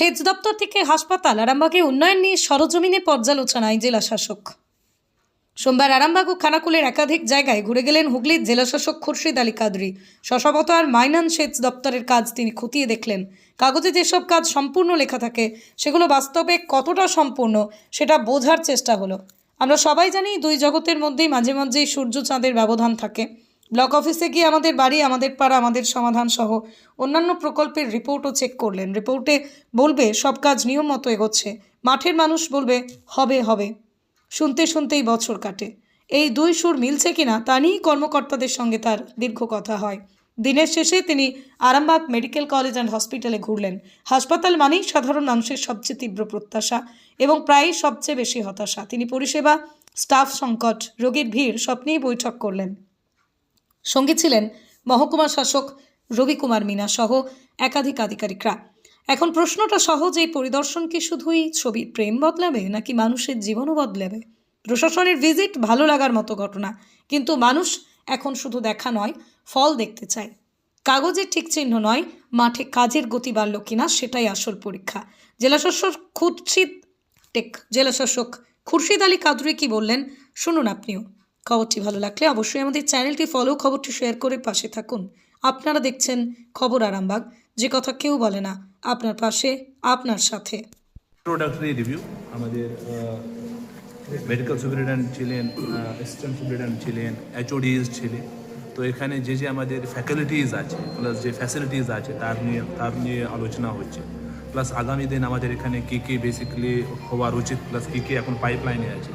সেচ দপ্তর থেকে হাসপাতাল আরামবাগে উন্নয়ন নিয়ে সরজমিনে পর্যালোচনায় জেলা শাসক। সোমবার আরামবাগ ও খানাকুলের একাধিক জায়গায় ঘুরে গেলেন হুগলির জেলাশাসক খুরশিদ আলী কাদরি। শশাবত আর মাইনান সেচ দপ্তরের কাজ তিনি খতিয়ে দেখলেন। কাগজে যেসব কাজ সম্পূর্ণ লেখা থাকে, সেগুলো বাস্তবে কতটা সম্পূর্ণ, সেটা বোঝার চেষ্টা হলো। আমরা সবাই জানি দুই জগতের মধ্যেই মাঝে মাঝেই সূর্য চাঁদের ব্যবধান থাকে। ব্লক অফিসে গিয়ে আমাদের বাড়ি, আমাদের পাড়া, আমাদের সমাধান সহ অন্যান্য প্রকল্পের রিপোর্টও চেক করলেন। রিপোর্টে বলবে, সব কাজ নিয়ম মতো এগোচ্ছে। মাঠের মানুষ বলবে, হবে হবে। শুনতে শুনতেই বছর কাটে। এই দুই সুর মিলছে কিনা তা নিয়েই কর্মকর্তাদের সঙ্গে তার দীর্ঘ কথা হয়। দিনের শেষে তিনি আরামবাগ মেডিকেল কলেজ অ্যান্ড হসপিটালে ঘুরলেন। হাসপাতাল মানেই সাধারণ মানুষের সবচেয়ে তীব্র প্রত্যাশা এবং প্রায়ই সবচেয়ে বেশি হতাশা। তিনি পরিষেবা, স্টাফ সংকট, রোগীর ভিড় সব নিয়েই বৈঠক করলেন। সঙ্গে ছিলেন মহকুমা শাসক রবি কুমার মিনা সহ একাধিক আধিকারিকরা। এখন প্রশ্নটা সহজ, এই পরিদর্শন কি শুধুই ছবির প্রেম বদলাবে নাকি মানুষের জীবনও বদলাবে? প্রশাসনের ভিজিট ভালো লাগার মতো ঘটনা, কিন্তু মানুষ এখন শুধু দেখা নয়, ফল দেখতে চায়। কাগজের ঠিক চিহ্ন নয়, মাঠে কাজের গতি বাড়ল কিনা সেটাই আসল পরীক্ষা। জেলাশাসক খুরশিদ টেক জেলাশাসক খুরশিদ আলী কাদুরি কি বললেন, শুনুন আপনিও। খবরটি ভালো লাগলে অবশ্যই আমাদের চ্যানেলটি ফলো খবরটি শেয়ার করে পাশে থাকুন। আপনারা দেখছেন খবর আরামবাগ। যে কথা কেউ বলে না, আপনার পাশে, আপনার সাথে। ইন্ট্রোডাক্টরি রিভিউ আমাদের মেডিকেল সুপারিনটেন্ডেন্ট ছিলেন অ্যাসিস্ট্যান্ট সুপারিনটেন্ডেন্ট ছিলেন এইচওডিজ ছিলেন। তো এখানে যে যে আমাদের ফ্যাকাল্টিজ আছে প্লাস যে ফ্যাসিলিটিস আছে, তার নিয়ে তার নিয়ে আলোচনা হচ্ছে। প্লাস আগামী দিন আমাদের এখানে কী কী বেসিক্যালি হওয়ার উচিত প্লাস কী কী এখন পাইপলাইনে আছে।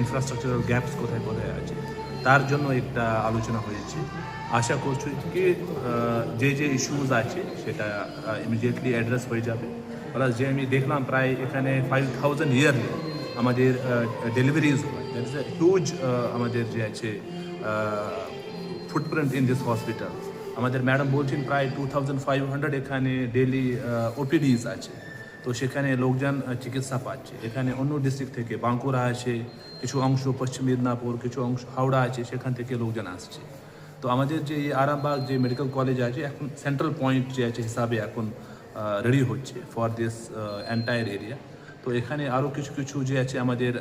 ইনফ্রাস্ট্রাকচারাল গ্যাপস কোথায় কোথায় আছে, তার জন্য একটা আলোচনা হয়েছে। আশা করছি কি যে যে ইস্যুজ আছে সেটা ইমিডিয়েটলি অ্যাড্রেস হয়ে যাবে। প্লাস যে আমি দেখলাম প্রায় এখানে ফাইভ থাউজেন্ড ইয়ারলি আমাদের ডেলিভারিজ হয়। দ্যাট ইজ হিউজ আমাদের যে আছে ফুটপ্রিন্ট ইন দিস হসপিটাল আমাদের ম্যাডাম বলছেন প্রায় টু থাউজেন্ড ফাইভ হান্ড্রেড এখানে ডেলি ওপিডিজ আছে। তো সেখানে লোকজন চিকিৎসা পাচ্ছে। এখানে অন্য ডিস্ট্রিক্ট থেকে বাঁকুড়া আছে, কিছু অংশ পশ্চিম মেদিনীপুর, কিছু অংশ হাওড়া আছে, সেখান থেকে লোকজন আসছে। তো আমাদের যে আরামবাগ যে মেডিকেল কলেজ আছে, এখন সেন্ট্রাল পয়েন্ট যে আছে হিসাবে এখন রেডি হচ্ছে ফর দিস এন্টায়ার এরিয়া তো এখানে আরও কিছু কিছু যে আছে আমাদের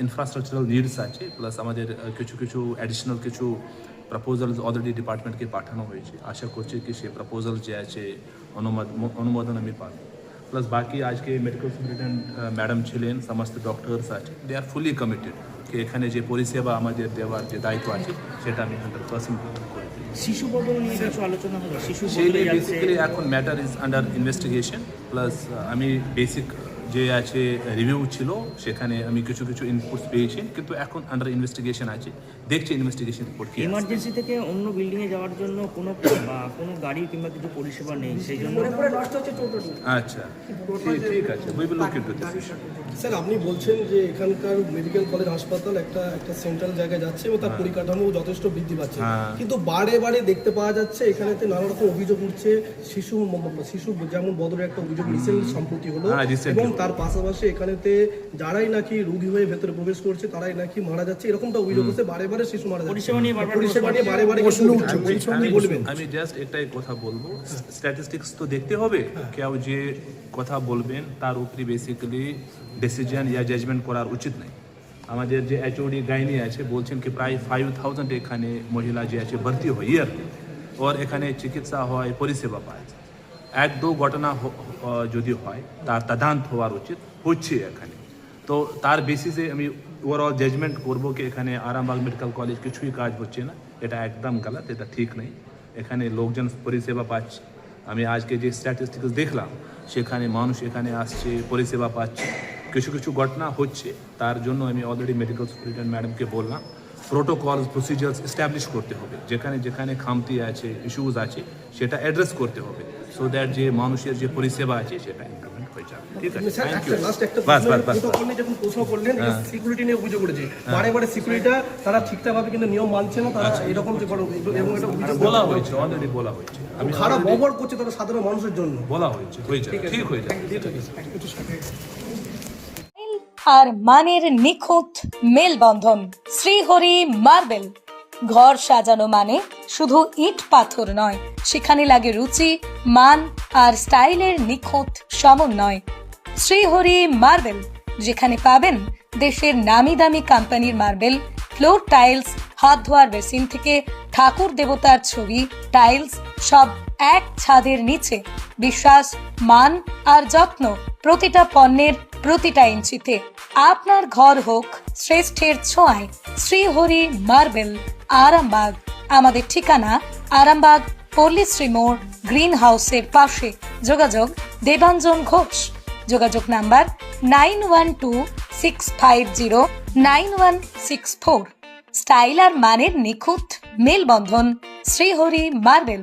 ইনফ্রাস্ট্রাকচারাল নিডস আছে প্লাস আমাদের কিছু কিছু অ্যাডিশনাল কিছু প্রপোজালস অলরেডি ডিপার্টমেন্টকে পাঠানো হয়েছে। আশা করছি কি সে প্রপোজাল যে আছে, অনুমোদ- অনুমোদন আমি পাবো। প্লাস বাকি আজকে মেডিকেল সুপারিনটেন্ডেন্ট ম্যাডাম ছিলেন সমস্ত ডক্টরস আছে দে আর ফুলি কমিটেড কি এখানে যে পরিষেবা আমাদের দেওয়ার যে দায়িত্ব আছে সেটা আমি হান্ড্রেড পার্সেন্ট শিশু বদল নিয়ে কিছু আলোচনা হলো? শিশু বেসিক্যালি এখন matter is under investigation plus আমি বেসিক যে আছে রিভিউ ছিল সেখানে আমি কিছু কিছু ইনপুটস পেয়েছি কিন্তু এখন আন্ডার ইনভেস্টিগেশন আছে। দেখছি ইনভেস্টিগেশন রিপোর্ট কি ইমার্জেন্সি থেকে অন্য বিল্ডিং এ যাওয়ার জন্য কোনো বা কোনো গাড়ি কিংবা কিছু পরিষেবা নেই সেই জন্য নষ্ট হচ্ছে টোটালি আচ্ছা ঠিক- ঠিক আছে we will look into this sir আপনি বলছেন যে এখানকার মেডিকেল কলেজ হাসপাতাল একটা একটা সেন্ট্রাল জায়গায় যাচ্ছে এবং তার পরিকাঠামো যথেষ্ট বৃদ্ধি পাচ্ছে। হ্যাঁ। কিন্তু বারে বারে দেখতে পাওয়া যাচ্ছে এখানেতে নানা রকম অভিযোগ উঠছে শিশু শিশু যেমন বদলের একটা অভিযোগ রিসেন্ট সম্প্রতি হলো হ্যাঁ, এবং হলো। তার পাশাপাশি এখানেতে যারাই নাকি রোগী হয়ে ভেতরে প্রবেশ করছে তারাই নাকি মারা যাচ্ছে। এরকমটা অভিযোগ হচ্ছে বারে বারে শিশু মারা যাচ্ছে। পরিষেবা নিয়ে বারবার পরিষেবা নিয়ে বারে বারে প্রশ্ন উঠছে। আমি- বলবেন। জাস্ট এটাই কথা বলব। স্ট্যাটিস্টিক্স তো দেখতে হবে। কেউ যে কথা বলবেন তার উপরে বেসিক্যালি ডিসিশন ইয়া জাজমেন্ট করার উচিত নেই। আমাদের যে এইচওডি গাইনি আছে বলছেন কি প্রায় ফাইভ থাউজেন্ড এখানে মহিলা যে আছে ভর্তি হয়। ইয়ার ওর এখানে চিকিৎসা হয় পরিষেবা পায়। এক দু ঘটনা যদি হয়, তার তদান্ত হওয়ার উচিত হচ্ছে এখানে। তো তার বেসিসে আমি ওভারঅল জাজমেন্ট করব কি এখানে আরামবাগ মেডিকেল কলেজ কিছুই কাজ হচ্ছে না, এটা একদম গলত, এটা ঠিক নেই। এখানে লোকজন পরিষেবা পাচ্ছে। আমি আজকে যে স্ট্যাটিস্টিক্স দেখলাম, সেখানে মানুষ এখানে আসছে, পরিষেবা পাচ্ছে। কিছু কিছু ঘটনা হচ্ছে, তার জন্য আমি অলরেডি মেডিকেল সুপারিনটেন্ডেন্ট ম্যাডামকে বললাম প্রোটোকল প্রসিজার্স এস্টাবলিশ করতে হবে। যেখানে যেখানে খামতি আছে ইস্যুজ আছে, সেটা অ্যাড্রেস করতে হবে। সো দ্যাট যে মানুষের যে পরিষেবা আছে সেটা ইমপ্লিমেন্ট হয়ে যাবে। ঠিক আছে? থ্যাংক ইউ লাস্ট একটা বাস বাস বাস প্রোটোকল যখন প্রশ্ন করলেন। সিকিউরিটি নিয়ে অভিযোগ করেছে। বারে বারে সিকিউরিটিটা তারা ঠিকঠাক কিন্তু নিয়ম মানছে না তারা এরকম যে বড় এবং এটা বলা হয়েছে অলরেডি বলা হয়েছে। আমি খারাপ ব্যবহার করছে তারা সাধারণ মানুষের জন্য। বলা হয়েছে হয়ে যাবে ঠিক হয়ে যাবে। আর মানের নিখুঁত মেলবন্ধন শ্রীহরি মার্বেল। ঘর সাজানো মানে শুধু ইট পাথর নয়, সেখানে লাগে রুচি, মান আর স্টাইলের নিখুঁত সমন্বয়। শ্রীহরি মার্বেল, যেখানে পাবেন দেশের নামি দামি কোম্পানির মার্বেল, ফ্লোর টাইলস হাত ধোয়ার বেসিন থেকে ঠাকুর দেবতার ছবি, টাইলস সব এক ছাদের নিচে। বিশ্বাস, মান আর যত্ন প্রতিটা পণ্যের প্রতিটা ইঞ্চিতে। আপনার ঘর হোক শ্রেষ্ঠের ছোঁয়ায়, শ্রীহরি মার্বেল, আরামবাগ। আমাদের ঠিকানা আরামবাগ পল্লীশ্রী মোড়, গ্রিন হাউসের পাশে। যোগাযোগ দেবাঞ্জন ঘোষ। যোগাযোগ number nine one two six five zero nine one six four. Style আর মানের নিখুঁত মেলবন্ধন শ্রীহরি মার্বেল।